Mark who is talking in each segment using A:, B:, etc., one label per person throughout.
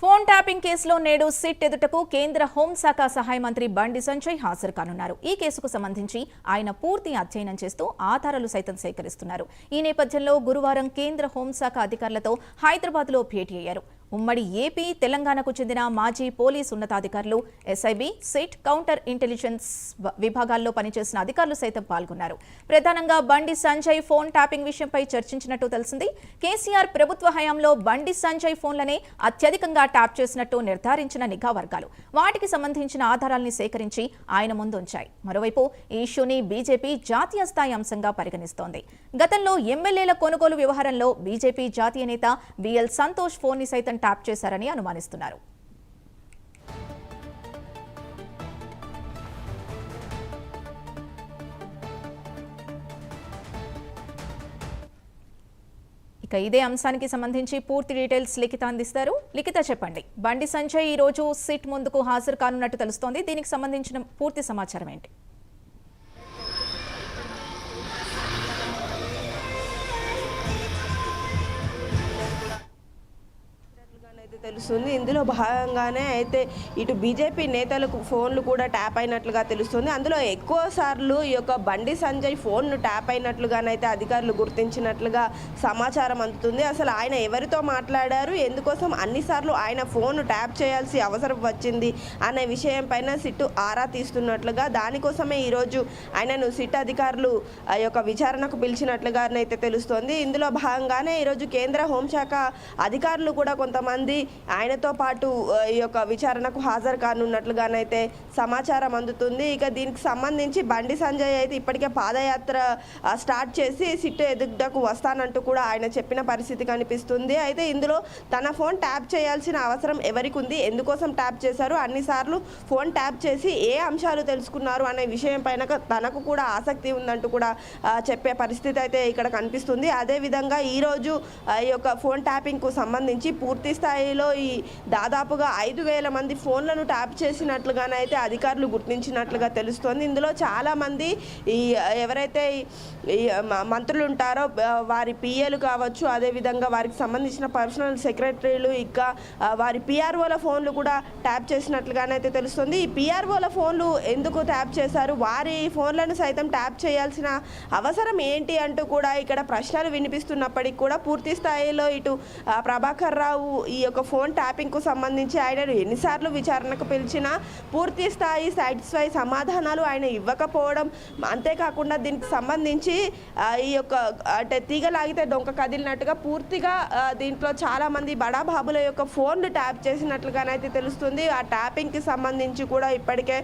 A: Phone tapping కేసులో నేడు SIT ఎదుటకు కేంద్ర హోంశాఖ సహాయ మంత్రి బండి సంజయ్ హాజరు కానున్నారు. ఈ కేసుకు సంబంధించి ఆయన పూర్తి అధ్యయనం చేస్తూ ఆధారాలు సైతం సేకరిస్తున్నారు. ఈ నేపథ్యంలో గురువారం కేంద్ర హోంశాఖ అధికారులతో హైదరాబాద్లో భేటీ అయ్యారు. ఉమ్మడి ఏపీ తెలంగాణకు చెందిన మాజీ పోలీస్ ఉన్నతాధికారులు ఎస్ఐబి సిట్ కౌంటర్ ఇంటెలిజెన్స్ విభాగాల్లో పనిచేసిన అధికారులు సైతం పాల్గొన్నారు. ప్రధానంగా బండి సంజయ్ ఫోన్ ట్యాపింగ్ విషయంపై చర్చించినట్టు తెలిసింది. కేసీఆర్ ప్రభుత్వ హయాంలో బండి సంజయ్ ఫోన్లనే అత్యధికంగా ట్యాప్ చేసినట్టు నిర్ధారించిన నిఘా వర్గాలు. వాటికి సంబంధించిన ఆధారాల్ని సేకరించి ఆయన ముందుంచాయి. మరోవైపు ఈ ఇష్యూని బీజేపీ జాతీయ స్థాయి అంశంగా పరిగణిస్తోంది. గతంలో ఎమ్మెల్యేల కొనుగోలు వ్యవహారంలో బీజేపీ జాతీయ నేత బిఎల్ సంతోష్ ఫోన్ని సైతం సైతం ట్యాప్ చేశారని అనుమానిస్తున్నారు. ఇక ఇదే అంశానికి సంబంధించి పూర్తి డీటెయిల్స్ లిఖిత అందిస్తారు. లిఖిత చెప్పండి. బండి సంజయ్ ఈ రోజు సిట్ ముందుకు హాజరు కానున్నట్టు తెలుస్తోంది. దీనికి సంబంధించిన పూర్తి సమాచారం ఏంటి?
B: తెలుస్తుంది. ఇందులో భాగంగానే అయితే ఇటు బీజేపీ నేతలకు ఫోన్లు కూడా ట్యాప్ అయినట్లుగా తెలుస్తుంది. అందులో ఎక్కువ సార్లు ఈ యొక్క బండి సంజయ్ ఫోన్ను ట్యాప్ అయినట్లుగానైతే అధికారులు గుర్తించినట్లుగా సమాచారం అందుతుంది. అసలు ఆయన ఎవరితో మాట్లాడారు? ఎందుకోసం అన్నిసార్లు ఆయన ఫోన్ ట్యాప్ చేయాల్సి అవసరం వచ్చింది అనే విషయం పైన సిట్టు ఆరా తీస్తున్నట్లుగా దానికోసమే ఈరోజు ఆయనను సిట్ అధికారులు ఆ యొక్క విచారణకు పిలిచినట్లుగానైతే తెలుస్తోంది. ఇందులో భాగంగానే ఈరోజు కేంద్ర హోంశాఖ అధికారులు కూడా కొంతమంది ఆయనతో పాటు ఈ యొక్క విచారణకు హాజరు కానున్నట్లుగానైతే సమాచారం అందుతుంది. ఇక దీనికి సంబంధించి బండి సంజయ్ అయితే ఇప్పటికే పాదయాత్ర స్టార్ట్ చేసి సిట్టు ఎదుగుటకు వస్తానంటూ కూడా ఆయన చెప్పిన పరిస్థితి కనిపిస్తుంది. అయితే ఇందులో తన ఫోన్ ట్యాప్ చేయాల్సిన అవసరం ఎవరికి ఉంది ఎందుకోసం ట్యాప్ చేశారు? అన్నిసార్లు ఫోన్ ట్యాప్ చేసి ఏ అంశాలు తెలుసుకున్నారు అనే విషయం పైన తనకు కూడా ఆసక్తి ఉందంటూ కూడా చెప్పే పరిస్థితి అయితే ఇక్కడ కనిపిస్తుంది. అదేవిధంగా ఈరోజు ఈ యొక్క ఫోన్ ట్యాపింగ్కు సంబంధించి పూర్తి స్థాయిలో ఈ దాదాపుగా ఐదు వేల మంది ఫోన్లను ట్యాప్ చేసినట్లుగానైతే అధికారులు గుర్తించినట్లుగా తెలుస్తోంది. ఇందులో చాలామంది ఈ ఎవరైతే ఈ- మంత్రులు ఉంటారో వారి పిఏలు కావచ్చు అదేవిధంగా వారికి సంబంధించిన పర్సనల్ సెక్రటరీలు ఇంకా వారి పిఆర్ఓల ఫోన్లు కూడా ట్యాప్ చేసినట్లుగానైతే తెలుస్తుంది. ఈ పిఆర్ఓల ఫోన్లు ఎందుకు ట్యాప్ చేశారు? వారి ఫోన్లను సైతం ట్యాప్ చేయాల్సిన అవసరం ఏంటి అంటూ కూడా ఇక్కడ ప్రశ్నలు వినిపిస్తున్నప్పటికీ కూడా పూర్తి స్థాయిలో ఇటు ప్రభాకర్ రావు ఈ యొక్క ఫోన్ ట్యాపింగ్కు సంబంధించి ఆయనను ఎన్నిసార్లు విచారణకు పిలిచినా పూర్తి స్థాయి సాటిస్ఫై సమాధానాలు ఆయన ఇవ్వకపోవడం అంతేకాకుండా దీనికి సంబంధించి ఈ యొక్క అంటే తీగలాగితే డొంక కదిలినట్టుగా పూర్తిగా దీంట్లో చాలామంది బడా బాబుల యొక్క ఫోన్లు ట్యాప్ చేసినట్లుగానైతే తెలుస్తుంది. ఆ ట్యాపింగ్కి సంబంధించి కూడా ఇప్పటికే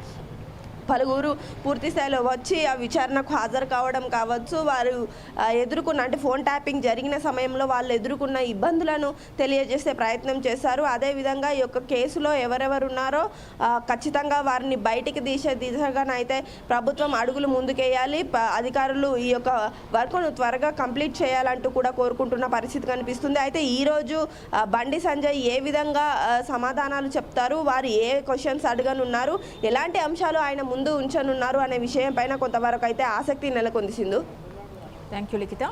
B: పలువురు పూర్తి స్థాయిలో వచ్చి ఆ విచారణకు హాజరు కావడం కావచ్చు వారు ఎదుర్కొన్న అంటే ఫోన్ ట్యాపింగ్ జరిగిన సమయంలో వాళ్ళు ఎదుర్కొన్న ఇబ్బందులను తెలియజేసే ప్రయత్నం చేశారు. అదేవిధంగా ఈ యొక్క కేసులో ఎవరెవరు ఉన్నారో ఖచ్చితంగా వారిని బయటికి తీసే దిశగానైతే ప్రభుత్వం అడుగులు ముందుకేయాలి. ప- అధికారులు ఈ యొక్క వర్క్ను త్వరగా కంప్లీట్ చేయాలంటూ కూడా కోరుకుంటున్న పరిస్థితి కనిపిస్తుంది. అయితే ఈరోజు బండి సంజయ్ ఏ విధంగా సమాధానాలు చెప్తారు? వారు ఏ క్వశ్చన్స్ అడగనున్నారు? ఎలాంటి అంశాలు ఆయన ముందు ఉంచనున్నారు అనే విషయం పైన కొంతవరకు అయితే ఆసక్తి నెలకొంది సింధు.
A: Thank you Likhita